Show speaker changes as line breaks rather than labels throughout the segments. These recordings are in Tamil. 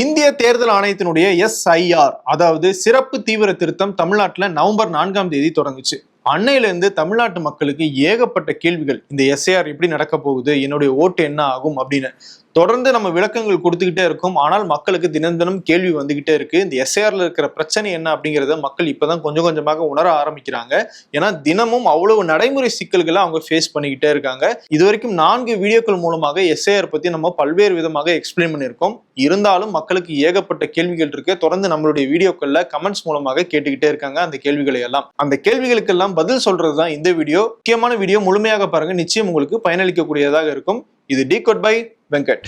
இந்திய தேர்தல் ஆணையத்தினுடைய எஸ்ஐஆர் அதாவது சிறப்பு தீவிர திருத்தம் தமிழ்நாட்டுல நவம்பர் நான்காம் தேதி தொடங்குச்சு. அன்னையில இருந்து தமிழ்நாட்டு மக்களுக்கு ஏகப்பட்ட கேள்விகள் இந்த எஸ்ஐஆர் எப்படி நடக்க போகுது என்னுடைய ஓட்டு என்ன ஆகும் அப்படின்னு. தொடர்ந்து நம்ம விளக்கங்கள் கொடுத்துக்கிட்டே இருக்கும். ஆனால் மக்களுக்கு தினம் தினம் கேள்வி வந்துகிட்டே இருக்கு. இந்த எஸ்ஏஆர்ல இருக்கிற பிரச்சனை என்ன அப்படிங்கிறத மக்கள் இப்பதான் கொஞ்சம் கொஞ்சமாக உணர ஆரம்பிக்கிறாங்க. ஏன்னா தினமும் அவ்வளவு நடைமுறை சிக்கல்களை அவங்க ஃபேஸ் பண்ணிக்கிட்டே இருக்காங்க. இது வரைக்கும் நான்கு வீடியோக்கள் மூலமாக எஸ்ஏஆர் பத்தி நம்ம பல்வேறு விதமாக எக்ஸ்பிளைன் பண்ணியிருக்கோம். இருந்தாலும் மக்களுக்கு ஏகப்பட்ட கேள்விகள் இருக்கு. தொடர்ந்து நம்மளுடைய வீடியோக்கள்ல கமெண்ட்ஸ் மூலமாக கேட்டுக்கிட்டே இருக்காங்க அந்த கேள்விகளை எல்லாம். அந்த கேள்விகளுக்கெல்லாம் பதில் சொல்றது தான் இந்த வீடியோ. முக்கியமான வீடியோ முழுமையாக பாருங்க. நிச்சயம் உங்களுக்கு பயனளிக்கக்கூடியதாக இருக்கும். இது டீ கோட் பை வெங்கட்.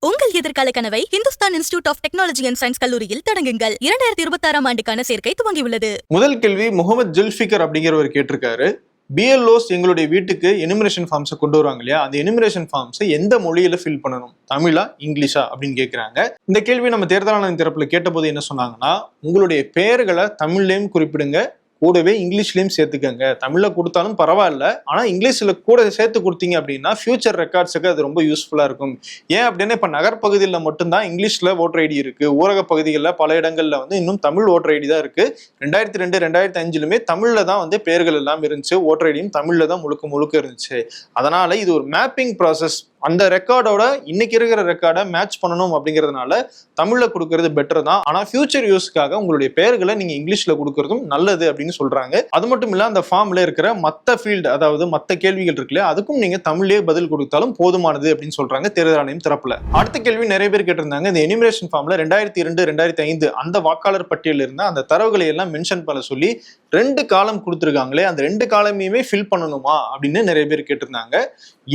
உங்கள் எதிர்கால கனவை Hindustan Institute of Technology and Science கல்லூரியில் தொடங்குங்கள். இரண்டாயிரத்தி இருபத்தி ஆறாம் ஆண்டுக்கான சேர்க்கை துவங்கியுள்ளது.
முதல் கேள்வி முகமது ஜுல்ஃபிகர் அப்படிங்கிறவர் கேட்டிருக்காரு. பிஎல்ஓஸ் எங்களுடைய வீட்டுக்கு எனிமிரேஷன் ஃபார்ம்ஸை கொண்டு வருவாங்க இல்லையா? அந்த எனிமிரேஷன் ஃபார்ம்ஸை எந்த மொழியில ஃபில் பண்ணணும்? தமிழா இங்கிலீஷா அப்படின்னு கேட்குறாங்க இந்த கேள்வி நம்ம தேர்தல் ஆணையம் தரப்புல கேட்டபோது என்ன சொன்னாங்கன்னா உங்களுடைய பெயர்களை தமிழ்லையும் குறிப்பிடுங்க கூடவே இங்கிலீஷ்லையும் சேர்த்துக்கங்க. தமிழில் கொடுத்தாலும் பரவாயில்ல. ஆனால் இங்கிலீஷில் கூட சேர்த்து கொடுத்தீங்க அப்படின்னா ஃபியூச்சர் ரெக்கார்ட்ஸுக்கு அது ரொம்ப யூஸ்ஃபுல்லாக இருக்கும். ஏன் அப்படின்னா இப்போ நகர்ப்பகுதியில் மட்டும்தான் இங்கிலீஷில் ஓட்டர் ஐடி இருக்குது ஊரக பகுதிகளில் பல இடங்களில் வந்து இன்னும் தமிழ் ஓட்டர் ஐடி தான் இருக்குது ரெண்டாயிரத்தி ரெண்டு ரெண்டாயிரத்தி அஞ்சுலுமே தமிழில் தான் வந்து பேர்கள் எல்லாம் இருந்துச்சு. ஓட்டர் ஐடியும் தமிழில் தான் முழுக்க முழுக்க இருந்துச்சு. அதனால் இது ஒரு மேப்பிங் ப்ராசஸ் அந்த ரெக்கார்டோட இன்னைக்கு இருக்கிற ரெக்கார்டை மேட்ச் பண்ணணும் அப்படிங்கிறதுனால தமிழில் கொடுக்கறது பெட்டர் தான். ஆனால் ஃபியூச்சர் யூஸ்க்காக உங்களுடைய பெயர்களை நீங்கள் இங்கிலீஷில் கொடுக்கறதும் நல்லது அப்படின்னு சொல்கிறாங்க அது மட்டும் இல்லை அந்த ஃபார்மில் இருக்கிற மற்ற ஃபீல்டு அதாவது மற்ற கேள்விகள் இருக்குல்ல அதுக்கும் நீங்கள் தமிழ்லேயே பதில் கொடுத்தாலும் போதுமானது அப்படின்னு சொல்கிறாங்க தேர்தல் ஆணையம் தரப்புல. அடுத்த கேள்வி நிறைய பேர் கேட்டிருந்தாங்க. இந்த எனிமிரேஷன் ஃபார்மில் ரெண்டாயிரத்தி இரண்டு ரெண்டாயிரத்தி ஐந்து அந்த வாக்காளர் பட்டியலில் இருந்த அந்த தரவுகளை எல்லாம் மென்ஷன் பண்ண சொல்லி ரெண்டு காலம் கொடுத்துருக்காங்களே அந்த ரெண்டு காலமையுமே ஃபில் பண்ணணுமா அப்படின்னு நிறைய பேர் கேட்டிருந்தாங்க.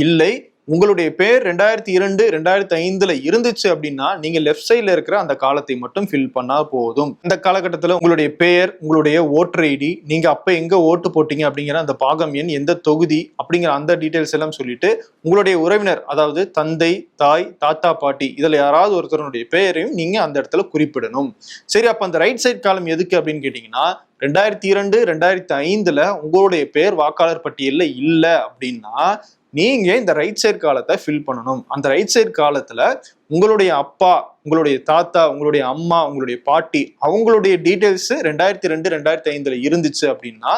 இல்லை உங்களுடைய பேர் ரெண்டாயிரத்தி இரண்டு ரெண்டாயிரத்தி ஐந்துல இருந்துச்சு அப்படின்னா நீங்க லெஃப்ட் சைட்ல இருக்கிற அந்த காலத்தை மட்டும் ஃபில் பண்ணா போதும். இந்த காலகட்டத்தில் உங்களுடைய பெயர் உங்களுடைய ஓட்டர் ஐடி நீங்க அப்ப எங்க ஓட்டு போட்டீங்க அப்படிங்கிற அந்த பாகம் எண் எந்த தொகுதி அப்படிங்கிற அந்த டீட்டெயில்ஸ் எல்லாம் சொல்லிட்டு உங்களுடைய உறவினர் அதாவது தந்தை தாய் தாத்தா பாட்டி இதுல யாராவது ஒருத்தருடைய பெயரையும் நீங்க அந்த இடத்துல குறிப்பிடணும். சரி அப்ப அந்த ரைட் சைட் காலம் எதுக்கு அப்படின்னு கேட்டீங்கன்னா ரெண்டாயிரத்தி இரண்டு ரெண்டாயிரத்தி ஐந்துல உங்களுடைய பேர் வாக்காளர் பட்டியலில் இல்லை அப்படின்னா நீங்க இந்த ரைட் சைடு காலத்தை ஃபில் பண்ணணும். அந்த ரைட் சைடு காலத்துல உங்களுடைய அப்பா உங்களுடைய தாத்தா உங்களுடைய அம்மா உங்களுடைய பாட்டி அவங்களுடைய டீட்டெயில்ஸ் ரெண்டாயிரத்தி ரெண்டு ரெண்டாயிரத்தி ஐந்துல இருந்துச்சு அப்படின்னா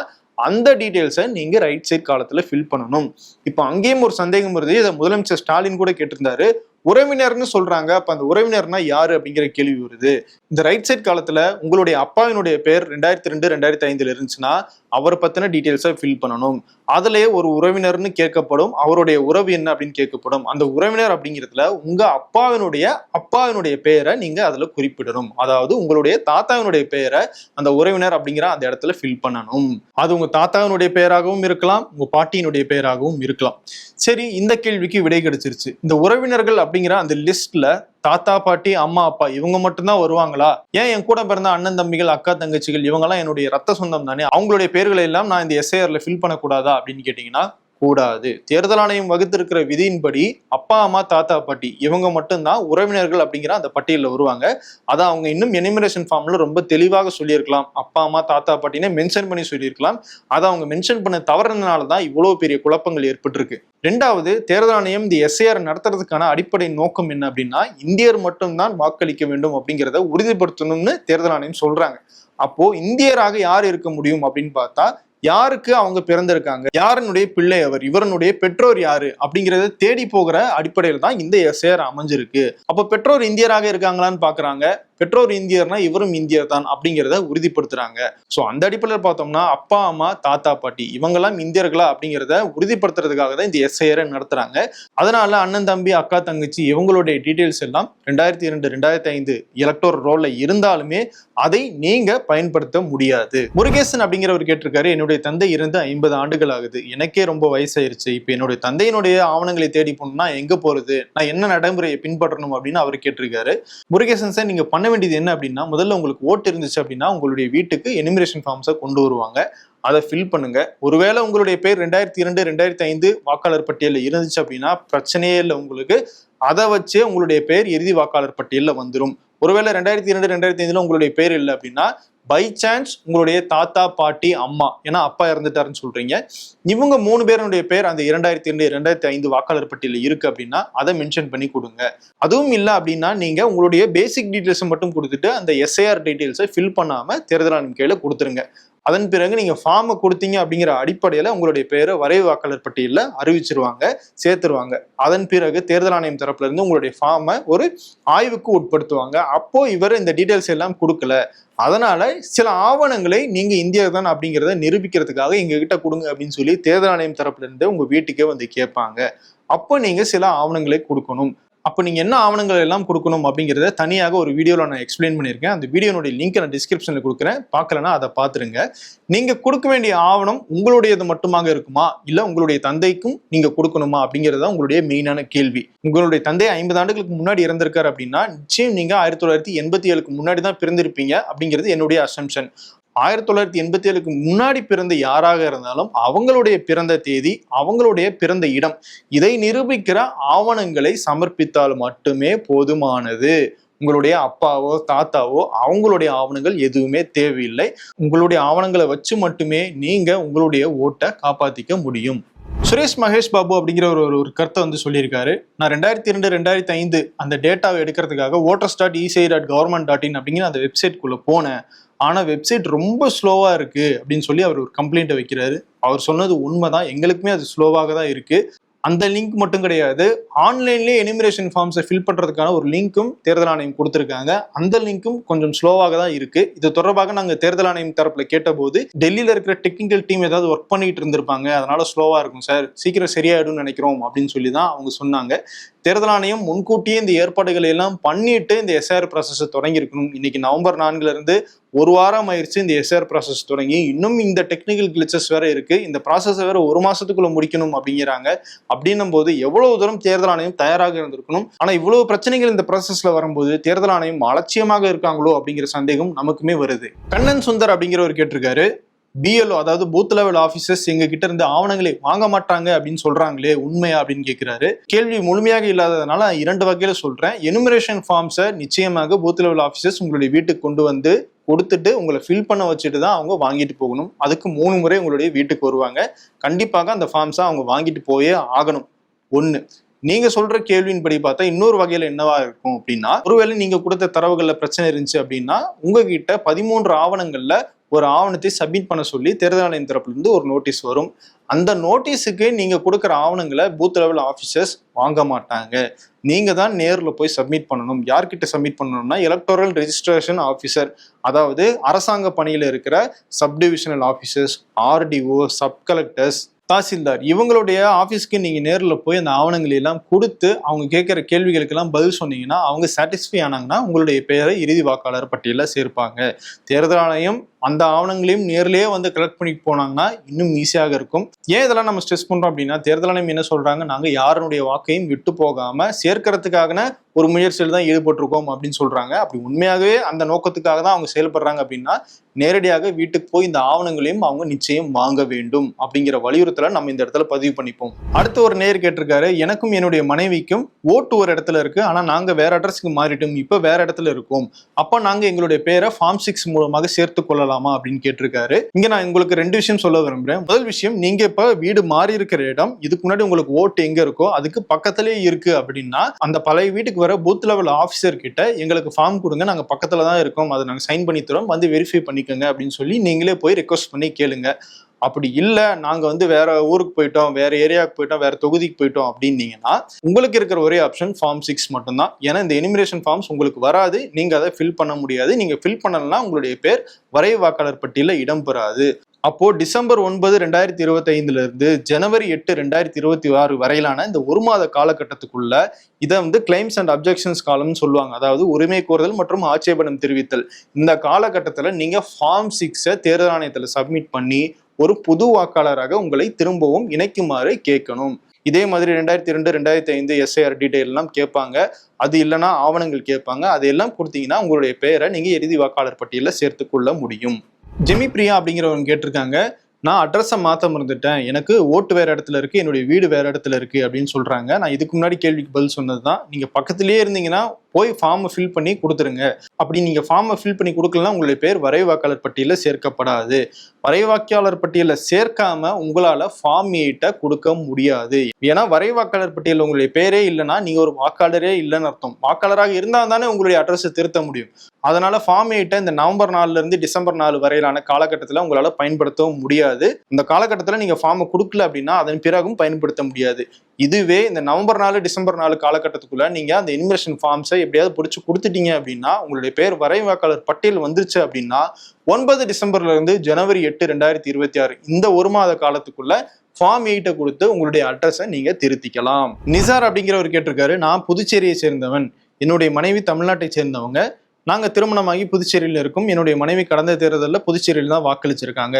அந்த டீட்டெயில்ஸை நீங்கள் ரைட் சைட் காலத்தில் ஃபில் பண்ணணும். இப்போ அங்கேயும் ஒரு சந்தேகம் வருது. இதை முதலமைச்சர் ஸ்டாலின் கூட கேட்டிருந்தாரு. உறவினர்னு சொல்றாங்க. அப்ப அந்த உறவினர்னா யாரு அப்படிங்கிற கேள்வி வருது. இந்த ரைட் சைட் காலத்துல உங்களுடைய அப்பாவினுடைய பேர் ரெண்டாயிரத்தி ரெண்டு ரெண்டாயிரத்தி ஐந்துல இருந்துச்சுன்னா அவரை பத்தின டீட்டெயில்ஸை ஃபில் பண்ணணும். அதுலயே ஒரு உறவினர்னு கேட்கப்படும். அவருடைய உறவு என்ன அப்படின்னு கேட்கப்படும். அந்த உறவினர் அப்படிங்கிறதுல உங்க அப்பாவினுடைய அப்பாவினுடைய பெயரை நீங்க அதுல குறிப்பிடணும். அதாவது உங்களுடைய தாத்தாவினுடைய பெயரை அந்த உறவினர் அப்படிங்கிற அந்த இடத்துல ஃபில் பண்ணணும். அது உங்க தாத்தாவினுடைய பெயராகவும் இருக்கலாம் உங்க பாட்டியினுடைய பெயராகவும் இருக்கலாம். சரி இந்த கேள்விக்கு விடை கிடைச்சிருச்சு. இந்த உறவினர்கள் அப்படிங்கிற அந்த லிஸ்ட்ல தாத்தா பாட்டி அம்மா அப்பா இவங்க மட்டும்தான் வருவாங்களா? ஏன் என் கூட பிறந்த அண்ணன் தம்பிகள் அக்கா தங்கச்சிகள் இவங்கெல்லாம் என்னுடைய ரத்த சொந்தம் தானே? அவங்களுடைய பேர்களை எல்லாம் நான் இந்த எஸ்ஐஆர்ல ஃபில் பண்ணக்கூடாதா அப்படின்னு கேட்டீங்கன்னா கூடாது. தேர்தல் ஆணையம் வகுத்திருக்கிற விதியின்படி அப்பா அம்மா தாத்தா பாட்டி இவங்க மட்டும்தான் உறவினர்கள் அப்படிங்கிற அந்த பட்டியலில் வருவாங்க. அதை அவங்க இன்னும் எனிமிரேஷன் ஃபார்ம்ல ரொம்ப தெளிவாக சொல்லியிருக்கலாம். அப்பா அம்மா தாத்தா பாட்டினே மென்ஷன் பண்ணி சொல்லியிருக்கலாம். அதை அவங்க மென்ஷன் பண்ண தவறுனால தான் இவ்வளவு பெரிய குழப்பங்கள் ஏற்பட்டிருக்கு. ரெண்டாவது தேர்தல் ஆணையம் இந்த எஸ்ஏஆர் நடத்துறதுக்கான அடிப்படை நோக்கம் என்ன அப்படின்னா இந்தியர் மட்டும்தான் வாக்களிக்க வேண்டும் அப்படிங்கிறத உறுதிப்படுத்தணும்னு தேர்தல் ஆணையம் சொல்றாங்க. அப்போ இந்தியராக யார் இருக்க முடியும் அப்படின்னு பார்த்தா யாருக்கு அவங்க பிறந்திருக்காங்க? யாருனுடைய பிள்ளை அவர்? இவரனுடைய பெற்றோர் யாரு? அப்படிங்கறத தேடி போகிற அடிப்படையில் தான் இந்த எஸ்ஏஆர் அமைஞ்சிருக்கு. அப்ப பெற்றோர் இந்தியராக இருக்காங்களான்னு பாக்குறாங்க. பெற்றோர் இந்தியர்னா இவரும் இந்தியர் தான் அப்படிங்கிறத உறுதிப்படுத்துறாங்க. ஸோ அந்த அடிப்படையில் பார்த்தோம்னா அப்பா அம்மா தாத்தா பாட்டி இவங்கெல்லாம் இந்தியர்களா அப்படிங்கிறத உறுதிப்படுத்துறதுக்காக தான் இந்த எஸ்ஐஆர் நடத்துறாங்க. அதனால அண்ணன் தம்பி அக்கா தங்கச்சி இவங்களுடைய டீட்டெயில்ஸ் எல்லாம் ரெண்டாயிரத்தி இரண்டு ரெண்டாயிரத்தி ஐந்து எலக்டோர் ரோல்ல இருந்தாலுமே அதை நீங்க பயன்படுத்த முடியாது. முருகேசன் அப்படிங்கிறவர் கேட்டிருக்காரு என்னுடைய தந்தை இருந்து ஐம்பது ஆண்டுகள் ஆகுது. எனக்கே ரொம்ப வயசாயிருச்சு. இப்போ என்னுடைய தந்தையினுடைய ஆவணங்களை தேடி போகணும்னா எங்க போறது? நான் என்ன நடைமுறையை பின்பற்றணும்? அப்படின்னு அவர் கேட்டிருக்காரு. முருகேசன் சார் நீங்க பண்ண வேண்டியது என்ன அப்படின்னா முதல்ல உங்களுக்கு ஓட்டு இருந்துச்சு அப்படின்னா உங்களுடைய வீட்டுக்கு எனிமிரேஷன் ஃபார்ம்ஸை கொண்டு வருவாங்க. அதை ஃபில் பண்ணுங்க. ஒருவேளை உங்களுடைய பேர் ரெண்டாயிரத்தி இரண்டு ரெண்டாயிரத்தி ஐந்து வாக்காளர் பட்டியலில் இருந்துச்சு அப்படின்னா பிரச்சனையே இல்லை உங்களுக்கு. அதை வச்சே உங்களுடைய பேர் இறுதி வாக்காளர் பட்டியலில் வந்துடும் ஒருவேளை ரெண்டாயிரத்தி இரண்டு ரெண்டாயிரத்தி ஐந்துல உங்களுடைய பேர் இல்லை அப்படின்னா பை சான்ஸ் உங்களுடைய தாத்தா பாட்டி அம்மா ஏன்னா அப்பா இறந்துட்டாருன்னு சொல்றீங்க. இவங்க மூணு பேருடைய பேர் அந்த இரண்டாயிரத்தி ரெண்டு இரண்டாயிரத்தி ஐந்து வாக்காளர் பட்டியலில் இருக்கு அப்படின்னா அதை மென்ஷன் பண்ணி கொடுங்க. அதுவும் இல்லை அப்படின்னா நீங்க உங்களுடைய பேசிக் டீட்டெயில்ஸை மட்டும் கொடுத்துட்டு அந்த எஸ்ஐஆர் டீட்டெயில்ஸை ஃபில் பண்ணாம தேர்தல் ஆணையம் கையில கொடுத்துருங்க. அதன் பிறகு நீங்க ஃபார்மை கொடுத்தீங்க அப்படிங்கிற அடிப்படையில உங்களுடைய பேரை வரைவு வாக்காளர் பட்டியலில் அறிவிச்சிருவாங்க சேர்த்துருவாங்க. அதன் பிறகு தேர்தல் ஆணையம் தரப்புல இருந்து உங்களுடைய ஃபார்மை ஒரு ஆய்வுக்கு உட்படுத்துவாங்க. அப்போ இவர் இந்த டீட்டெயில்ஸ் எல்லாம் கொடுக்கல. அதனால சில ஆவணங்களை நீங்க இந்தியா தான் அப்படிங்கிறத நிரூபிக்கிறதுக்காக எங்க கிட்ட கொடுங்க அப்படின்னு சொல்லி தேர்தல் ஆணையம் தரப்புல இருந்து உங்க வீட்டுக்கே வந்து கேட்பாங்க. அப்போ நீங்க சில ஆவணங்களை கொடுக்கணும். அப்போ நீங்கள் என்ன ஆவணங்கள் எல்லாம் கொடுக்கணும் அப்படிங்கிறத தனியாக ஒரு வீடியோவில் நான் எக்ஸ்பிளைன் பண்ணியிருக்கேன். அந்த வீடியோனுடைய லிங்க் நான் டிஸ்கிரிப்ஷனில் கொடுக்குறேன். பார்க்கலன்னா அதை பார்த்துருங்க. நீங்கள் கொடுக்க வேண்டிய ஆவணம் உங்களுடையது மட்டுமாக இருக்குமா? இல்லை உங்களுடைய தந்தைக்கும் நீங்கள் கொடுக்கணுமா? அப்படிங்கிறது தான் உங்களுடைய மெயினான கேள்வி. உங்களுடைய தந்தை ஐம்பது ஆண்டுகளுக்கு முன்னாடி இறந்திருக்காரு அப்படின்னா நிச்சயம் நீங்கள் ஆயிரத்தி தொள்ளாயிரத்தி எண்பத்தி ஏழுக்கு முன்னாடி தான் பிறந்திருப்பீங்க அப்படிங்கிறது என்னுடைய அசம்ஷன் ஆயிரத்தி தொள்ளாயிரத்தி எண்பத்தி ஏழுக்கு முன்னாடி பிறந்த யாராக இருந்தாலும் அவங்களுடைய பிறந்த தேதி அவங்களுடைய பிறந்த இடம் இதை நிரூபிக்கிற ஆவணங்களை சமர்ப்பித்தால் மட்டுமே போதுமானது. உங்களுடைய அப்பாவோ தாத்தாவோ அவங்களுடைய ஆவணங்கள் எதுவுமே தேவையில்லை. உங்களுடைய ஆவணங்களை வச்சு மட்டுமே நீங்க உங்களுடைய ஓட்டை காப்பாத்திக்க முடியும். சுரேஷ் மகேஷ் பாபு அப்படிங்கிற ஒரு ஒரு கருத்தை வந்து சொல்லியிருக்காரு. நான் ரெண்டாயிரத்தி ரெண்டு ரெண்டாயிரத்தி ஐந்து அந்த டேட்டாவை எடுக்கிறதுக்காக voters dot ECI dot government dot in அப்படிங்கிற அந்த வெப்சைட்குள்ளே போனேன். ஆனால் வெப்சைட் ரொம்ப ஸ்லோவாக இருக்குது அப்படின்னு சொல்லி அவர் ஒரு கம்ப்ளைண்ட்டை வைக்கிறாரு. அவர் சொன்னது உண்மை தான் எங்களுக்குமே அது ஸ்லோவாக தான் இருக்குது அந்த லிங்க் மட்டும் கிடையாது. ஆன்லைன்லேயே எனிமிரேஷன் ஃபார்ம்ஸை ஃபில் பண்ணுறதுக்கான ஒரு லிங்க்கும் தேர்தல் ஆணையம் கொடுத்துருக்காங்க. அந்த லிங்க்கும் கொஞ்சம் ஸ்லோவாக தான் இருக்குது இது தொடர்பாக நாங்கள் தேர்தல் ஆணையம் தரப்பில் கேட்டபோது டெல்லியில் இருக்கிற டெக்னிக்கல் டீம் ஏதாவது ஒர்க் பண்ணிட்டு இருந்திருப்பாங்க. அதனால ஸ்லோவாக இருக்கும் சார் சீக்கிரம் சரியாயிடும் நினைக்கிறோம் அப்படின்னு சொல்லி தான் அவங்க சொன்னாங்க. தேர்தல் ஆணையம் முன்கூட்டியே இந்த ஏற்பாடுகளை எல்லாம் பண்ணிட்டு இந்த எஸ்ஆர் ப்ராசஸை தொடங்கி இருக்கணும் இன்னைக்கு நவம்பர் நான்குல இருந்து ஒரு வாரம் ஆயிடுச்சு இந்த எஸ்ஆர் ப்ராசஸ் தொடங்கி. இன்னும் இந்த டெக்னிக்கல் கிளிச்சஸ் வேற இருக்கு. இந்த ப்ராசஸை வேற ஒரு மாசத்துக்குள்ள முடிக்கணும் அப்படிங்கிறாங்க. அப்படின்னும் போது எவ்வளவு தூரம் தேர்தல் ஆணையம் தயாராக இருந்திருக்கணும்? ஆனா இவ்வளவு பிரச்சனைகள் இந்த ப்ராசஸ்ல வரும்போது தேர்தல் ஆணையம் அலட்சியமாக இருக்காங்களோ அப்படிங்கிற சந்தேகம் நமக்குமே வருது. கண்ணன் சுந்தர் அப்படிங்கிறவர் கேட்டிருக்காரு. பிஎல்ஓ அதாவது பூத் லெவல் ஆஃபீஸர்ஸ் எங்ககிட்ட இருந்து ஆவணங்களை வாங்க மாட்டாங்க அப்படின்னு சொல்றாங்களே உண்மையா அப்படின்னு கேட்கிறாரு கேள்வி முழுமையாக இல்லாததுனால நான் இரண்டு வகையில சொல்றேன். எனுமரேஷன் ஃபார்ம்ஸை நிச்சயமாக பூத் லெவல் ஆஃபீஸர்ஸ் உங்களுடைய வீட்டுக்கு கொண்டு வந்து கொடுத்துட்டு உங்களை ஃபில் பண்ண வச்சுட்டு தான் அவங்க வாங்கிட்டு போகணும். அதுக்கு மூணு முறை உங்களுடைய வீட்டுக்கு வருவாங்க. கண்டிப்பாக அந்த ஃபார்ம்ஸை அவங்க வாங்கிட்டு போயே ஆகணும். ஒன்று நீங்க சொல்ற கேள்வியின்படி பார்த்தா இன்னொரு வகையில என்னவா இருக்கும் அப்படின்னா ஒருவேளை நீங்க கொடுத்த தரவுகள்ல பிரச்சனை இருந்துச்சு அப்படின்னா உங்ககிட்ட பதிமூன்று ஆவணங்கள்ல ஒரு ஆவணத்தை சப்மிட் பண்ண சொல்லி தேர்தல் ஆணையம் தரப்புலேருந்து ஒரு நோட்டீஸ் வரும். அந்த நோட்டீஸுக்கு நீங்கள் கொடுக்குற ஆவணங்களை பூத் லெவல் ஆஃபீஸர்ஸ் வாங்க மாட்டாங்க. நீங்கள் தான் நேரில் போய் சப்மிட் பண்ணணும். யார்கிட்ட சப்மிட் பண்ணணும்னா எலக்டோரல் ரெஜிஸ்ட்ரேஷன் ஆஃபீஸர் அதாவது அரசாங்க பணியில் இருக்கிற subdivisional officers RDO sub collectors tahsildar இவங்களுடைய ஆஃபீஸ்க்கு நீங்கள் நேரில் போய் அந்த ஆவணங்களை எல்லாம் கொடுத்து அவங்க கேட்குற கேள்விகளுக்கெல்லாம் பதில் சொன்னீங்கன்னா அவங்க சாட்டிஸ்ஃபை ஆனாங்கன்னா உங்களுடைய பெயரை இறுதி வாக்காளர் பட்டியலில் சேர்ப்பாங்க. தேர்தல் ஆணையம் அந்த ஆவணங்களையும் நேர்லேயே வந்து கலெக்ட் பண்ணிட்டு போனாங்கன்னா இன்னும் ஈஸியாக இருக்கும். ஏன் இதெல்லாம் நம்ம ஸ்ட்ரெஸ் பண்ணுறோம் அப்படின்னா தேர்தல் ஆணையம் என்ன சொல்கிறாங்க நாங்கள் யாருடைய வாக்கையும் விட்டு போகாமல் சேர்க்கறதுக்காக ஒரு முயற்சியில் தான் ஈடுபட்டிருக்கோம் அப்படின்னு சொல்றாங்க. அப்படி உண்மையாகவே அந்த நோக்கத்துக்காக தான் அவங்க செயல்படுறாங்க அப்படின்னா நேரடியாக வீட்டுக்கு போய் இந்த ஆவணங்களையும் அவங்க நிச்சயம் வாங்க வேண்டும் அப்படிங்கிற வலியுறுத்தலை நம்ம இந்த இடத்துல பதிவு பண்ணிப்போம். அடுத்து ஒரு நேர் கேட்டிருக்காரு எனக்கும் என்னுடைய மனைவிக்கும் ஓட்டு ஒரு இடத்துல இருக்கு. ஆனா நாங்க வேற அட்ரஸ்க்கு மாறிட்டோம். இப்ப வேற இடத்துல இருக்கோம். அப்ப நாங்க எங்களுடைய பேரை ஃபார்ம் சிக்ஸ் மூலமாக சேர்த்து கொள்ளலாமா? அப்படின்னு கேட்டிருக்காரு. இங்க நான் உங்களுக்கு ரெண்டு விஷயம் சொல்ல விரும்புறேன். முதல் விஷயம் நீங்க இப்ப வீடு மாறி இருக்கிற இடம் இதுக்கு முன்னாடி உங்களுக்கு ஓட்டு எங்க இருக்கோ அதுக்கு பக்கத்திலே இருக்கு. அப்படின்னா அந்த பழைய வீட்டுக்கு வர பூத் லெவல் ஆஃபீஸர் கிட்ட எங்களுக்கு ஃபார்ம் கொடுங்க. நாங்கள் பக்கத்தில் தான் இருக்கோம். அதை நாங்கள் சைன் பண்ணி தரோம். வந்து வெரிஃபை பண்ணிக்கோங்க அப்படின்னு சொல்லி நீங்களே போய் ரெக்வஸ்ட் பண்ணி கேளுங்க. அப்படி இல்லை நாங்கள் வந்து வேற ஊருக்கு போயிட்டோம் வேற ஏரியாவுக்கு போயிட்டோம் வேற தொகுதிக்கு போயிட்டோம் அப்படின்னீங்கன்னா உங்களுக்கு இருக்கிற ஒரே ஆப்ஷன் ஃபார்ம் சிக்ஸ் மட்டும்தான். ஏன்னா இந்த எனிமிரேஷன் ஃபார்ம்ஸ் உங்களுக்கு வராது. நீங்கள் அதை ஃபில் பண்ண முடியாது. நீங்கள் ஃபில் பண்ணலன்னா உங்களுடைய பேர் வரைவு வாக்காளர் பட்டியலில் இடம்பெறாது. அப்போ டிசம்பர் ஒன்பது ரெண்டாயிரத்தி இருபத்தைந்துல இருந்து ஜனவரி எட்டு ரெண்டாயிரத்தி இருபத்தி ஆறு வரையிலான இந்த ஒரு மாத காலகட்டத்துக்குள்ள இதை வந்து கிளைம்ஸ் அண்ட் அப்ஜெக்ஷன்ஸ் காலம்னு சொல்லுவாங்க. அதாவது உரிமை கோருதல் மற்றும் ஆட்சேபனம் தெரிவித்தல். இந்த காலகட்டத்தில் நீங்க ஃபார்ம் சிக்ஸை தேர்தல் ஆணையத்தில் சப்மிட் பண்ணி ஒரு புது வாக்காளராக உங்களை திரும்பவும் இணைக்குமாறு கேட்கணும். இதே மாதிரி ரெண்டாயிரத்தி ரெண்டு ரெண்டாயிரத்தி ஐந்து எஸ்ஐஆர் டீடைல் எல்லாம் கேட்பாங்க. அது இல்லைன்னா ஆவணங்கள் கேட்பாங்க. அதையெல்லாம் கொடுத்தீங்கன்னா உங்களுடைய பெயரை நீங்கள் இறுதி வாக்காளர் பட்டியலில் சேர்த்துக்கொள்ள முடியும். ஜெமி பிரியா அப்படிங்கிறவங்க கேட்டிருக்காங்க. நான் அட்ரஸை மாற்ற மறந்துட்டேன். எனக்கு ஓட்டு வேற இடத்துல இருக்கு என்னுடைய வீடு வேற இடத்துல இருக்கு அப்படின்னு சொல்றாங்க. நான் இதுக்கு முன்னாடி கேள்விக்கு பதில் சொன்னது தான் நீங்க பக்கத்துலேயே இருந்தீங்கன்னா போய் ஃபார்மை ஃபில் பண்ணி கொடுத்துருங்க. அப்படி நீங்கள் ஃபார்மை ஃபில் பண்ணி கொடுக்கலாம் உங்களுடைய பேர் வரைவாக்காளர் பட்டியலில் சேர்க்கப்படாது. வரைவு வாக்காளர் பட்டியலில் சேர்க்காம உங்களால் ஃபார்ம் எயிட்டை கொடுக்க முடியாது. ஏன்னா வரைவாக்காளர் பட்டியலில் உங்களுடைய பேரே இல்லைன்னா நீங்கள் ஒரு வாக்காளரே இல்லைன்னு அர்த்தம். வாக்காளராக இருந்தால் தானே உங்களுடைய அட்ரஸை திருத்த முடியும். அதனால ஃபார்ம் எயிட்டை இந்த நவம்பர் நாலுலேருந்து டிசம்பர் நாலு வரையிலான காலகட்டத்தில் உங்களால் பயன்படுத்தவும் முடியாது. இந்த காலகட்டத்தில் நீங்கள் ஃபார்மை கொடுக்கல அப்படின்னா அதன் பிறகும் பயன்படுத்த முடியாது. இதுவே இந்த நவம்பர் நாலு டிசம்பர் நாலு காலகட்டத்துக்குள்ள நீங்க அந்த இன்வெஸ்டன் ஃபார்ம்ஸை எப்படியாவது பிடிச்சி கொடுத்துட்டீங்க அப்படின்னா உங்களுடைய பேர் வரைவு வாக்காளர் பட்டியல் வந்துருச்சு அப்படின்னா ஒன்பது டிசம்பர்ல இருந்து ஜனவரி எட்டு ரெண்டாயிரத்தி இருபத்தி ஆறு இந்த ஒரு மாத காலத்துக்குள்ள ஃபார்ம் எயிட்டை கொடுத்து உங்களுடைய அட்ரஸை நீங்க திருத்திக்கலாம். நிசார் அப்படிங்கிறவர் கேட்டிருக்காரு நான் புதுச்சேரியை சேர்ந்தவன். என்னுடைய மனைவி தமிழ்நாட்டை சேர்ந்தவங்க. நாங்கள் திருமணமாகி புதுச்சேரியில் இருக்கும். என்னுடைய மனைவி கடந்த தேர்தலில் புதுச்சேரியில் தான் வாக்களிச்சிருக்காங்க.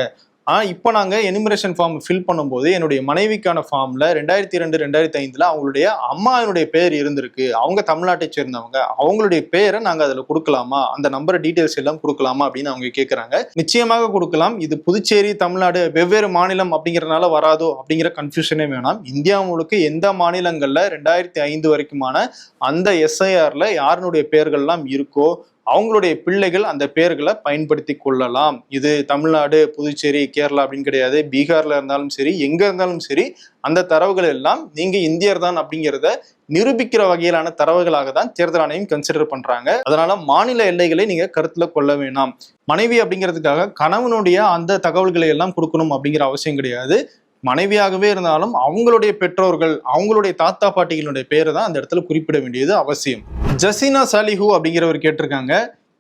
ஆனால் இப்போ நாங்கள் எனிமரேஷன் ஃபார்ம் ஃபில் பண்ணும்போது என்னுடைய மனைவிக்கான ஃபார்மில் ரெண்டாயிரத்தி ரெண்டு ரெண்டாயிரத்தி ஐந்தில் அவங்களுடைய அம்மாவினுடைய பேர் இருந்திருக்கு. அவங்க தமிழ்நாட்டை சேர்ந்தவங்க. அவங்களுடைய பேரை நாங்கள் அதில் கொடுக்கலாமா? அந்த நம்பர் டீட்டெயில்ஸ் எல்லாம் கொடுக்கலாமா? அப்படின்னு அவங்க கேட்குறாங்க நிச்சயமாக கொடுக்கலாம். இது புதுச்சேரி தமிழ்நாடு வெவ்வேறு மாநிலம் அப்படிங்கறதுனால வராதோ? அப்படிங்கிற கன்ஃபியூஷனே வேணாம். இந்தியா முழுக்க எந்த மாநிலங்களில் ரெண்டாயிரத்தி ஐந்து வரைக்குமான அந்த எஸ்ஐஆரில் யாருனுடைய பெயர்கள்லாம் இருக்கோ? அவங்களுடைய பிள்ளைகள் அந்த பெயர்களை பயன்படுத்தி கொள்ளலாம். இது தமிழ்நாடு புதுச்சேரி கேரளா அப்படின்னு கிடையாது. பீகார்ல இருந்தாலும் சரி எங்க இருந்தாலும் சரி அந்த தரவுகள் எல்லாம் நீங்க இந்தியர் தான் அப்படிங்கிறத நிரூபிக்கிற வகையிலான தரவுகளாக தான் தேர்தல் ஆணையம் கன்சிடர் பண்றாங்க. அதனால மாநில எல்லைகளை நீங்க கருத்துல கொள்ள வேணாம். மனைவி அப்படிங்கிறதுக்காக கணவனுடைய அந்த தகவல்களை எல்லாம் கொடுக்கணும் அப்படிங்கிற அவசியம் கிடையாது. மனைவியாகவே இருந்தாலும் அவங்களுடைய பெற்றோர்கள் அவங்களுடைய தாத்தா பாட்டிகளுடைய பேரை தான் அந்த இடத்துல குறிப்பிட வேண்டியது அவசியம். ஜசீனா சாலிஹூ அப்படிங்கிறவர் கேட்டிருக்காங்க.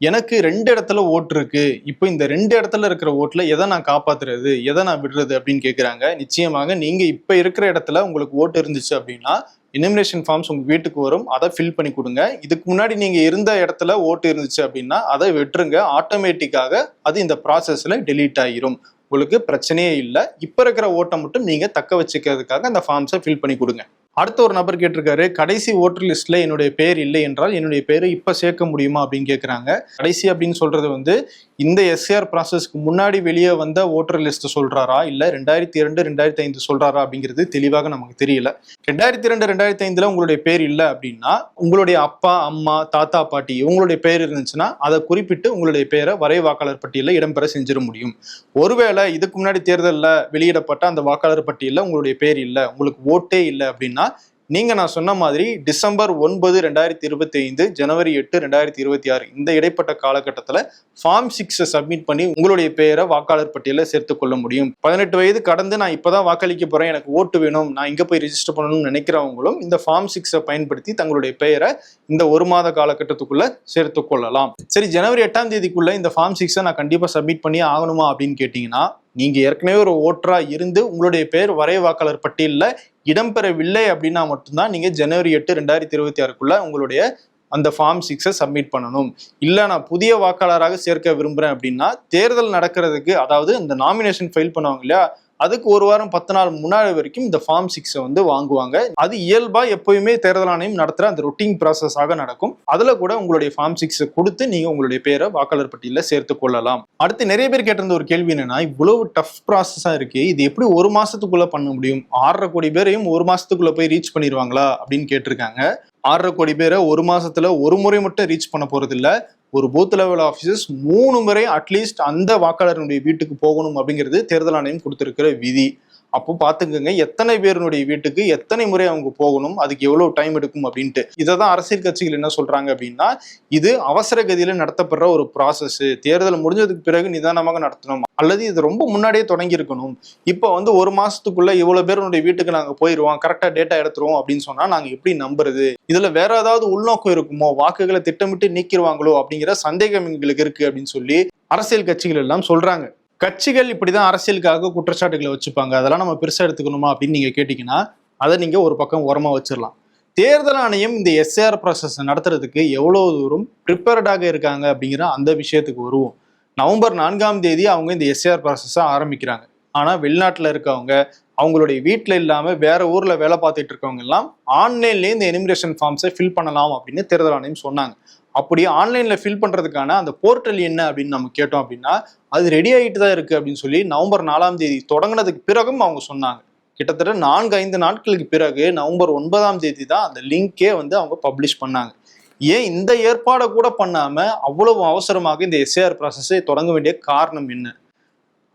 எனக்கு ரெண்டு இடத்துல ஓட்டு இருக்கு. இப்போ இந்த ரெண்டு இடத்துல இருக்கிற ஓட்டுல எதை நான் காப்பாத்துறது எதை நான் விடுறது அப்படின்னு கேட்குறாங்க நிச்சயமாக நீங்க இப்போ இருக்கிற இடத்துல உங்களுக்கு ஓட்டு இருந்துச்சு அப்படின்னா இனிமினேஷன் ஃபார்ம்ஸ் உங்கள் வீட்டுக்கு வரும். அதை ஃபில் பண்ணி கொடுங்க. இதுக்கு முன்னாடி நீங்கள் இருந்த இடத்துல ஓட்டு இருந்துச்சு அப்படின்னா அதை விட்டுருங்க. ஆட்டோமேட்டிக்காக அது இந்த ப்ராசஸில் டெலீட் ஆகிரும் உங்களுக்கு பிரச்சனையே இல்லை. இப்போ இருக்கிற ஓட்டை மட்டும் நீங்கள் தக்க வச்சுக்கிறதுக்காக அந்த ஃபார்ம்ஸை ஃபில் பண்ணி கொடுங்க. அடுத்த ஒரு நபர் கேட்டிருக்காரு கடைசி ஓட்டர் லிஸ்ட்ல என்னுடைய பேர் இல்லை என்றால் என்னுடைய பேரை இப்ப சேர்க்க முடியுமா அப்படின்னு கேட்குறாங்க கடைசி அப்படின்னு சொல்றது வந்து இந்த எஸ்ஆர் ப்ராசஸ்க்கு முன்னாடி வெளியே வந்த ஓட்டர் லிஸ்ட் சொல்றாரா? இல்ல ரெண்டாயிரத்தி இரண்டு ரெண்டாயிரத்தி ஐந்து சொல்றாரா அப்படிங்கிறது தெளிவாக நமக்கு தெரியல. ரெண்டாயிரத்தி ரெண்டு ரெண்டாயிரத்தி ஐந்துல உங்களுடைய பேர் இல்லை அப்படின்னா உங்களுடைய அப்பா அம்மா தாத்தா பாட்டி இவங்களுடைய பேர் இருந்துச்சுன்னா அதை குறிப்பிட்டு உங்களுடைய பேரை வரை வாக்காளர் பட்டியலில் இடம்பெற செஞ்சிட முடியும். ஒருவேளை இதுக்கு முன்னாடி தேர்தலில் வெளியிடப்பட்ட அந்த வாக்காளர் பட்டியலில் உங்களுடைய பேர் இல்லை உங்களுக்கு ஓட்டே இல்லை அப்படின்னா நீங்க நான் சொன்ன மாதிரி டிசம்பர் ஒன்பது ரெண்டாயிரத்தி இருபத்தி ஐந்து ஜனவரி எட்டு ரெண்டாயிரத்தி இருபத்தி ஆறு இந்த இடைப்பட்ட காலகட்டத்தில் ஃபார்ம் சிக்ஸை சப்மிட் பண்ணி உங்களுடைய பெயரை வாக்காளர் பட்டியலில் சேர்த்துக்கொள்ள முடியும். பதினெட்டு வயது கடந்து நான் இப்போ தான் வாக்களிக்க போகிறேன் எனக்கு ஓட்டு வேணும் நான் இங்கே போய் ரிஜிஸ்டர் பண்ணணும்னு நினைக்கிறவங்களும் இந்த ஃபார்ம் சிக்ஸை பயன்படுத்தி தங்களுடைய பெயரை இந்த ஒரு மாத காலகட்டத்துக்குள்ளே சேர்த்து கொள்ளலாம். சரி ஜனவரி எட்டாம் தேதிக்குள்ளே இந்த ஃபார்ம் சிக்ஸை நான் கண்டிப்பாக சப்மிட் பண்ணி ஆகணுமா அப்படின்னு கேட்டிங்கன்னா நீங்க ஏற்கனவே ஒரு ஓட்டரா இருந்து உங்களுடைய பேர் வரைவு வாக்காளர் பட்டியலில் இடம்பெறவில்லை அப்படின்னா மட்டும்தான் நீங்க ஜனவரி எட்டு ரெண்டாயிரத்தி இருபத்தி ஆறுக்குள்ள உங்களுடைய அந்த ஃபார்ம் சிக்ஸை சப்மிட் பண்ணணும். இல்லை நான் புதிய வாக்காளராக சேர்க்க விரும்புகிறேன் அப்படின்னா தேர்தல் நடக்கிறதுக்கு அதாவது இந்த நாமினேஷன் ஃபைல் பண்ணுவாங்க இல்லையா அதுக்கு ஒரு வாரம் பத்து நாள் முன்னாடி வரைக்கும் இந்த ஃபார்ம் சிக்ஸை வந்து வாங்குவாங்க. அது இயல்பா எப்பயுமே தேர்தல் ஆணையம் நடத்துற அந்த ரொட்டீன் ப்ராசஸாக நடக்கும். அதுல கூட உங்களுடைய ஃபார்ம் சிக்ஸை கொடுத்து நீங்க உங்களுடைய பேரை வாக்காளர் பட்டியலில் சேர்த்து கொள்ளலாம். அடுத்து நிறைய பேர் கேட்டிருந்த ஒரு கேள்வி என்னன்னா இவ்வளவு டஃப் ப்ராசஸா இருக்கு. இது எப்படி ஒரு மாசத்துக்குள்ள பண்ண முடியும்? ஆறரை கோடி பேரையும் ஒரு மாசத்துக்குள்ள போய் ரீச் பண்ணிடுவாங்களா அப்படின்னு கேட்டிருக்காங்க. ஆறரை கோடி பேரை ஒரு மாசத்துல ஒரு முறை மட்டும் ரீச் பண்ண போறது இல்ல ஒரு பூத் லெவல் ஆஃபீஸர்ஸ் மூணு முறை அட்லீஸ்ட் அந்த வாக்காளருடைய வீட்டுக்கு போகணும் அப்படிங்கிறது தேர்தல் ஆணையம் கொடுத்திருக்கிற விதி. அப்போ பாத்துக்கோங்க எத்தனை பேருனுடைய வீட்டுக்கு எத்தனை முறை அவங்க போகணும் அதுக்கு எவ்வளவு டைம் எடுக்கும் அப்படின்ட்டு. இதை தான் அரசியல் கட்சிகள் என்ன சொல்றாங்க அப்படின்னா இது அவசர கதியில நடத்தப்படுற ஒரு ப்ராசஸ் தேர்தல் முடிஞ்சதுக்கு பிறகு நிதானமாக நடத்தணும். அல்லது இது ரொம்ப முன்னாடியே தொடங்கி இருக்கணும். இப்போ வந்து ஒரு மாசத்துக்குள்ள இவ்வளவு பேருடைய வீட்டுக்கு நாங்க போயிருவோம் கரெக்டா டேட்டா எடுத்துருவோம் அப்படின்னு சொன்னா நாங்க எப்படி நம்புறது? இதுல வேற ஏதாவது உள்நோக்கம் இருக்குமோ? வாக்குகளை திட்டமிட்டு நீக்கிடுவாங்களோ அப்படிங்கிற சந்தேகம் எங்களுக்கு இருக்கு அப்படின்னு சொல்லி அரசியல் கட்சிகள் எல்லாம் சொல்றாங்க. கட்சிகள் இப்படிதான் அரசியலுக்காக குற்றச்சாட்டுகளை வச்சுப்பாங்க. அதெல்லாம் நம்ம பெருசா எடுத்துக்கணுமா அப்படின்னு நீங்க கேட்டீங்கன்னா அதை நீங்க ஒரு பக்கம் உரமா வச்சிடலாம் தேர்தல் ஆணையம் இந்த எஸ்ஏஆர் ப்ராசஸ் நடத்துறதுக்கு எவ்வளவு தூரம் ப்ரிப்பேர்டாக இருக்காங்க அப்படிங்கிற அந்த விஷயத்துக்கு வருவோம். நவம்பர் நான்காம் தேதி அவங்க இந்த எஸ்ஏஆர் ப்ராசஸை ஆரம்பிக்கிறாங்க. ஆனா வெளிநாட்டில் இருக்கவங்க அவங்களுடைய வீட்டில் இல்லாமல் வேற ஊரில் வேலை பார்த்துட்டு இருக்கவங்க எல்லாம் ஆன்லைன்லேயே இந்த எனிமிரேஷன் ஃபார்ம்ஸை ஃபில் பண்ணலாம் அப்படின்னு தேர்தல் ஆணையம் சொன்னாங்க. அப்படி ஆன்லைன்ல ஃபில் பண்றதுக்கான அந்த போர்ட்டல் என்ன அப்படின்னு நம்ம கேட்டோம் அப்படின்னா அது ரெடி ஆகிட்டு தான் இருக்கு அப்படின்னு சொல்லி நவம்பர் நாலாம் தேதி தொடங்கினதுக்கு பிறகும் அவங்க சொன்னாங்க. கிட்டத்தட்ட நான்கு ஐந்து நாட்களுக்கு பிறகு நவம்பர் ஒன்பதாம் தேதி தான் அந்த லிங்கே வந்து அவங்க பப்ளிஷ் பண்ணாங்க. ஏன் இந்த ஏற்பாடை கூட பண்ணாம அவ்வளவு அவசரமாக இந்த எஸ்ஏஆர் ப்ராசஸை தொடங்க வேண்டிய காரணம் என்ன?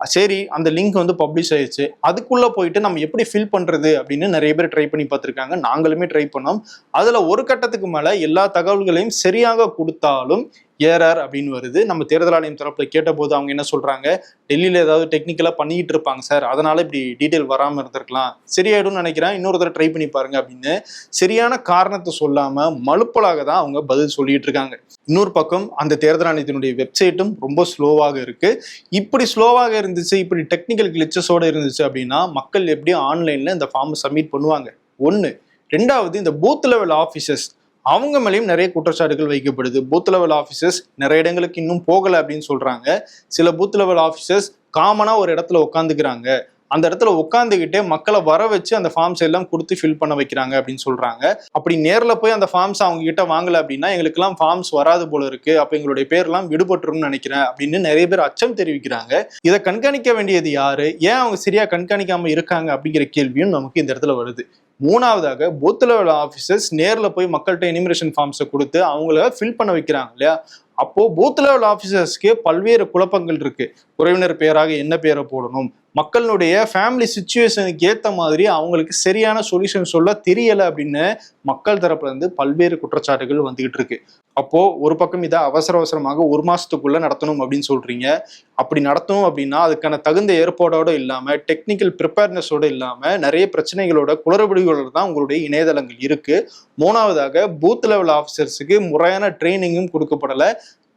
சரி அந்த லிங்க் வந்து பப்ளிஷ் ஆயிடுச்சு. அதுக்குள்ளே போயிட்டு நம்ம எப்படி ஃபில் பண்ணுறது அப்படின்னு நிறைய பேர் ட்ரை பண்ணி பார்த்துருக்காங்க. நாங்களுமே ட்ரை பண்ணோம். அதில் ஒரு கட்டத்துக்கு மேலே எல்லா தகவல்களையும் சரியாக கொடுத்தாலும் ஏரர் அப்படின்னு வருது. நம்ம தேர்தல் ஆணையம் தரப்புல கேட்டபோது அவங்க என்ன சொல்றாங்க? டெல்லியில ஏதாவது டெக்னிக்கலா பண்ணிட்டு இருப்பாங்க சார். அதனால இப்படி டீட்டெயில் வராம இருந்திருக்கலாம். சரியாயிடும்னு நினைக்கிறேன். இன்னொரு தடவை ட்ரை பண்ணி பாருங்க அப்படின்னு சரியான காரணத்தை சொல்லாம மலுப்பலாக தான் அவங்க பதில் சொல்லிட்டு இருக்காங்க. இன்னொரு பக்கம் அந்த தேர்தல் ஆணையத்தினுடைய வெப்சைட்டும் ரொம்ப ஸ்லோவாக இருக்கு. இப்படி ஸ்லோவாக இருந்துச்சு இப்படி டெக்னிக்கல் கிளிச்சஸோட இருந்துச்சு அப்படின்னா மக்கள் எப்படி ஆன்லைன்ல இந்த ஃபார்ம் சப்மிட் பண்ணுவாங்க. ஒன்று ரெண்டாவது இந்த பூத் லெவல் ஆஃபீஸர்ஸ் அவங்க மேலேயும் நிறைய குற்றச்சாட்டுகள் வைக்கப்படுது. பூத் லெவல் ஆஃபீஸர்ஸ் நிறைய இடங்களுக்கு இன்னும் போகலை அப்படின்னு சொல்கிறாங்க சில பூத் லெவல் ஆஃபீஸர்ஸ் காமனாக ஒரு இடத்துல உட்காந்துக்கிறாங்க அந்த இடத்துல உட்காந்துக்கிட்டே மக்களை வர வச்சு அந்த ஃபார்ம்ஸ் எல்லாம் கொடுத்து ஃபில் பண்ண வைக்கிறாங்க அப்படின்னு சொல்றாங்க. அப்படி நேரில் போய் அந்த ஃபார்ம்ஸ் அவங்க கிட்ட வாங்கல அப்படின்னா எங்களுக்கெல்லாம் ஃபார்ம்ஸ் வராது போல இருக்கு. அப்போ எங்களுடைய பேர்லாம் விடுபட்டுரும்னு நினைக்கிறேன் அப்படின்னு நிறைய பேர் அச்சம் தெரிவிக்கிறாங்க. இதை கண்காணிக்க வேண்டியது யாரு? ஏன் அவங்க சரியா கண்காணிக்காம இருக்காங்க அப்படிங்கிற கேள்வியும் நமக்கு இந்த இடத்துல வருது. மூணாவதாக பூத் லெவல் ஆஃபீஸர்ஸ் நேரில் போய் மக்கள்கிட்ட எனிமரேஷன் ஃபார்ம்ஸை கொடுத்து அவங்கள ஃபில் பண்ண வைக்கிறாங்க இல்லையா? அப்போ பூத் லெவல் ஆஃபீஸர்ஸ்க்கு பல்வேறு குழப்பங்கள் இருக்கு. உறவினர் பேராக என்ன பேரை போடணும்? மக்களுடைய ஃபேமிலி சுச்சுவேஷனுக்கு ஏற்ற மாதிரி அவங்களுக்கு சரியான சொல்யூஷன் சொல்ல தெரியலை அப்படின்னு மக்கள் தரப்புல இருந்து பல்வேறு குற்றச்சாட்டுகள் வந்துகிட்டு இருக்கு. அப்போ ஒரு பக்கம் இதை அவசர அவசரமாக ஒரு மாசத்துக்குள்ள நடத்தணும் அப்படின்னு சொல்றீங்க. அப்படி நடத்தணும் அப்படின்னா அதுக்கான தகுந்த ஏற்பாடோட இல்லாம டெக்னிக்கல் ப்ரிப்பேர்னஸோட இல்லாம நிறைய பிரச்சனைகளோட குளறுபடிகளோட தான் உங்களுடைய இணையதளங்கள் இருக்கு. மூணாவதாக பூத் லெவல் ஆஃபீஸர்ஸுக்கு முறையான ட்ரைனிங்கும் கொடுக்கப்படலை.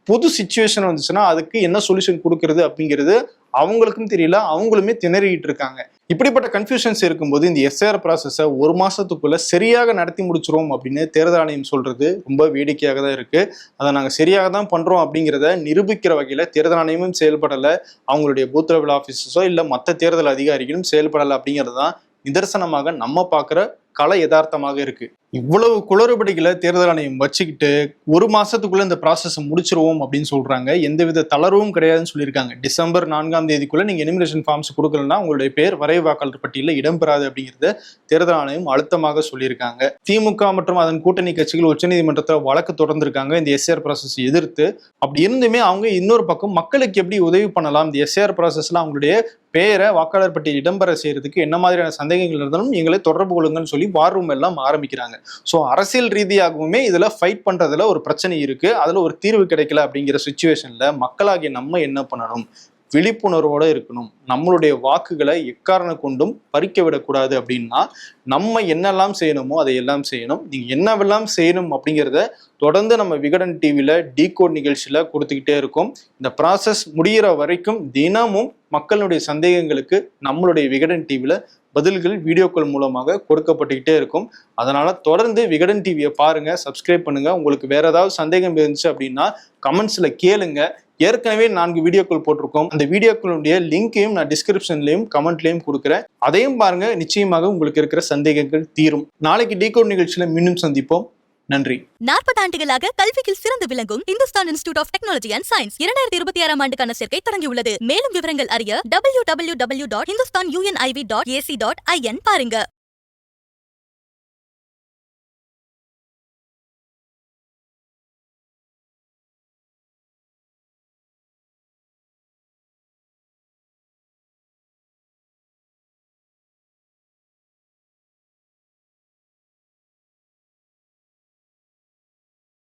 புது சுச்சுவேஷன் வந்துச்சுன்னா அதுக்கு என்ன சொல்யூஷன் கொடுக்கறது அப்படிங்கிறது அவங்களுக்கும் தெரியல அவங்களுமே திணறிக்கிட்டு இருக்காங்க. இப்படிப்பட்ட கன்ஃபியூஷன்ஸ் இருக்கும்போது இந்த எஸ்ஆர் ப்ராசஸை ஒரு மாசத்துக்குள்ள சரியாக நடத்தி முடிச்சிரும் அப்படின்னு தேர்தல் ஆணையம் சொல்றது ரொம்ப வேடிக்கையாக தான் இருக்கு. அதை நாங்கள் சரியாக தான் பண்றோம் அப்படிங்கிறத நிரூபிக்கிற வகையில தேர்தல் ஆணையமும் செயல்படலை. அவங்களுடைய பூத் லெவல் ஆஃபீஸஸோ இல்லை மற்ற தேர்தல் அதிகாரிகளும் செயல்படலை அப்படிங்கிறது தான் நிதர்சனமாக நம்ம பார்க்குற கலை யதார்த்தமாக இருக்குது இவ்வளவு குளறுபடிகளை தேர்தல் ஆணையம் வச்சுக்கிட்டு ஒரு மாசத்துக்குள்ள இந்த ப்ராசஸ் முடிச்சிருவோம் அப்படின்னு சொல்றாங்க. எந்தவித தளர்வும் கிடையாதுன்னு சொல்லியிருக்காங்க. டிசம்பர் நான்காம் தேதிக்குள்ள நீங்க எனிமினேஷன் ஃபார்ம்ஸ் கொடுக்கலன்னா உங்களுடைய பேர் வரைவு வாக்காளர் பட்டியலில் இடம்பெறாது அப்படிங்கிறத தேர்தல் ஆணையம் அழுத்தமாக சொல்லியிருக்காங்க. திமுக மற்றும் அதன் கூட்டணி கட்சிகள் உச்சநீதிமன்றத்தில் வழக்கு தொடர்ந்திருக்காங்க. இந்த எஸ்ஆர் ப்ராசஸ் எதிர்த்து அப்படி இருந்துமே அவங்க இன்னொரு பக்கம் மக்களுக்கு எப்படி உதவி பண்ணலாம்? இந்த எஸ்ஆர் ப்ராசஸ்ல அவங்களுடைய பேரை வாக்காளர் பட்டியல் இடம்பெற செய்யறதுக்கு என்ன மாதிரியான சந்தேகங்கள் இருந்தாலும் எங்களை தொடர்பு கொள்ளுங்கன்னு சொல்லி வார் ரூம் எல்லாம் ஆரம்பிக்கிறாங்க. ஸோ அரசியல் ரீதியாகவுமே இதுல ஃபைட் பண்றதுல ஒரு பிரச்சனை இருக்கு. அதில் ஒரு தீர்வு கிடைக்கல அப்படிங்கிற சுச்சுவேஷன்ல மக்களாகிய நம்ம என்ன பண்ணணும்? விழிப்புணர்வோட இருக்கணும். நம்மளுடைய வாக்குகளை எக்காரணம் கொண்டும் பறிக்க விடக்கூடாது அப்படின்னா நம்ம என்னெல்லாம் செய்யணுமோ அதை எல்லாம் செய்யணும். நீங்கள் என்னவெல்லாம் செய்யணும் அப்படிங்கிறத தொடர்ந்து நம்ம விகடன் டிவியில டீகோட் நிகழ்ச்சியில கொடுத்துக்கிட்டே இருக்கோம். இந்த ப்ராசஸ் முடிகிற வரைக்கும் தினமும் மக்களுடைய சந்தேகங்களுக்கு நம்மளுடைய விகடன் டிவியில பதில்கள் வீடியோக்கள் மூலமாக கொடுக்கப்பட்டுக்கிட்டே இருக்கும். அதனால தொடர்ந்து விகடன் டிவியை பாருங்க சப்ஸ்கிரைப் பண்ணுங்க. உங்களுக்கு வேற ஏதாவது சந்தேகம் இருந்துச்சு அப்படின்னா கமெண்ட்ஸ்ல கேளுங்க. ஏற்கனவே நான்கு வீடியோக்கள் போட்டிருக்கோம். அந்த வீடியோக்களுடைய லிங்கையும் நான் டிஸ்கிரிப்ஷன்லையும் கமெண்ட்லையும் கொடுக்குறேன். அதையும் பாருங்க நிச்சயமாக உங்களுக்கு இருக்கிற சந்தேகங்கள் தீரும். நாளைக்கு டீகோட் நிகழ்ச்சியில மீண்டும் சந்திப்போம். நன்றி.
நாற்பது ஆண்டுகளாக கல்வியில் சிறந்து விளங்கும் Hindustan Institute of Technology and Science இரண்டாயிரத்தி இருபத்தி ஆறாம் ஆண்டுக்கான சேர்க்கை தொடங்கியுள்ளது. மேலும் விவரங்கள் அறிய W W W dot Hindustan UNIV dot AC dot IN பாருங்க.